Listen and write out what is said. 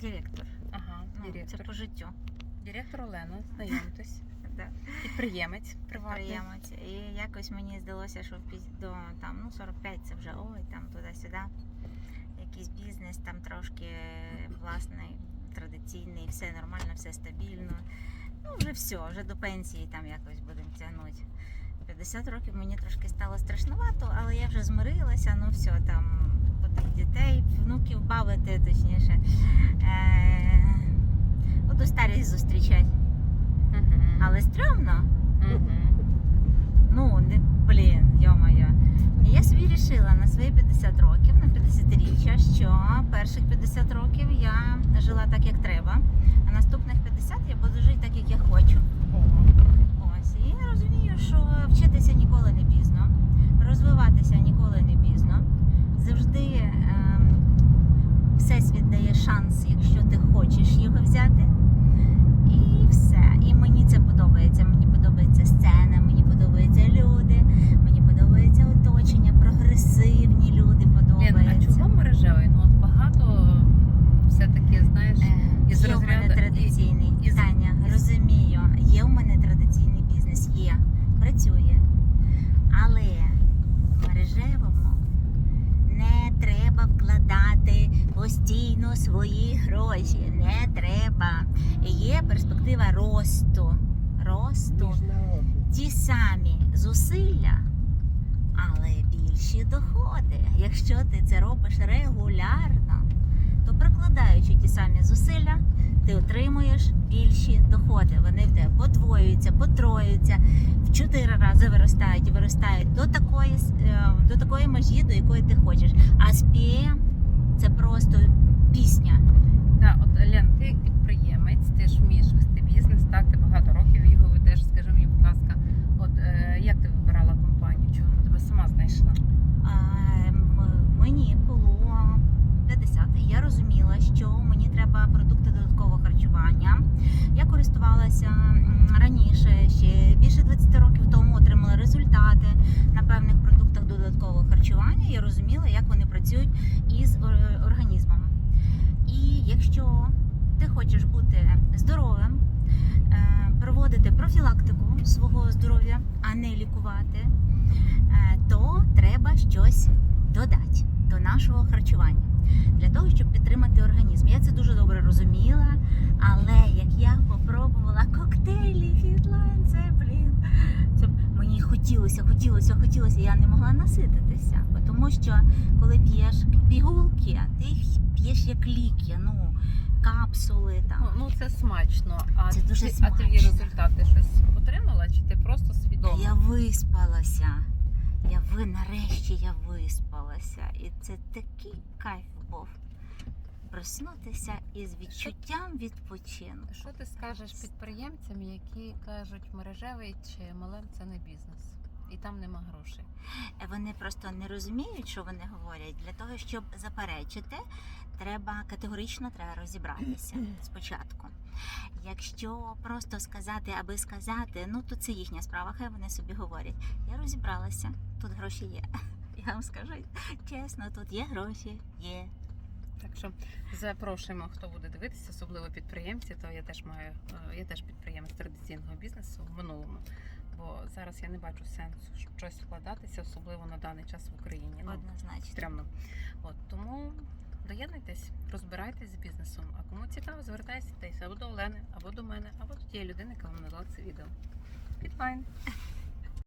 Директор. Ага, Ну, це по життю. Директор Олена, знайомтесь. Да. Підприємець, приватний. Підприємець. І якось мені здалося, що до там, ну, 45 це вже ой, там туди-сюди. Якийсь бізнес, там трошки власний, традиційний, все нормально, все стабільно. Ну, вже все, вже до пенсії там якось будемо тягнути. 50 років мені трошки стало страшнувато, але я вже змирилася, ну все, там потім дітей, внуків бавити, точніше. Старість зустрічати. Мгм. Але стрьомно. Мгм. Ну, не, блін, йо-моє. Я собі вирішила на свої 50 років, на 50-річчя, що перших 50 років я жила так, як треба, а наступних 50 я буду жити так, як я хочу. Ось. І я розумію, що вчитися ніколи не пізно, розвиватися ніколи не пізно. Завжди ем, всесвіт дає шанс, якщо ти хочеш його взяти. І все. І мені це подобається. Мені подобається сцена, мені подобаються люди, мені подобається оточення, прогресивні люди Лен, а подобаються. чого мережевий? Ну от багато все-таки, знаєш, Е, із Є у мене розряду- традиційний із- Таня, розумію. Є у мене традиційний бізнес, є, працює. Але в мережевому не треба вкладати постійно свої гроші. Не треба. Є перспектива росту. Росту. Ті самі зусилля, але більші доходи. Якщо ти це робиш регулярно, то прикладаючи ті самі зусилля, ти отримуєш більші доходи. Вони в тебе подвоюються, потроюються, в чотири рази виростають виростають до такої, е, до такої межі, до якої ти хочеш. А спієм це просто пісня. Так, от Лен, ти підприємець, ти ж вмієш вести бізнес, так, ти багато років його ведеш. Скажи мені, будь ласка, от е, як ти вибирала компанію? Чому вона тебе сама знайшла? А, м- мені було 50, і я розуміла, що мені треба продукти додаткового харчування. Я користувалася раніше, ще більше 20 років тому отримала результати на певних продуктах додаткового харчування. Я розуміла, як вони працюють із організмом. І якщо ти хочеш бути здоровим, е, проводити профілактику свого здоров'я, а не лікувати, е, то треба щось додати до нашого харчування для того, щоб підтримати організм. Я це дуже добре розуміла, але як я попробувала коктейлі Фідлайн, це блін. Це мені хотілося, хотілося, хотілося. Я не могла насититися, тому що коли п'єш пігулки, ти їх п'єш як ліки, ну капсули Ну, там. ну це смачно. А Це дуже ти, а твої результати щось отримала? Чи ти просто свідомо? Я виспалася. Я ви нарешті я виспалася. І це такий кайф був. Проснутися із відчуттям відпочинку. Що ти скажеш підприємцям, які кажуть, мережевий чи MLM – це не бізнес, і там нема грошей? Е, Вони просто не розуміють, що вони говорять. Для того, щоб заперечити, треба категорично треба розібратися спочатку. Якщо просто сказати, аби сказати, ну то це їхня справа, хай вони собі говорять. Я розібралася, тут гроші є. Я вам скажу чесно, тут є гроші, є. Так що запрошуємо, хто буде дивитися, особливо підприємці. То я теж маю е, я теж підприємець традиційного бізнесу в минулому. Бо зараз я не бачу сенсу щось вкладатися, особливо на даний час в Україні. Ну Однозначно. Прямо. От тому доєднуйтесь, розбирайтесь з бізнесом. А кому цікаво, звертайтеся або до Олени, або до мене, або до тієї людини, яка вам надала це відео. Підлайн.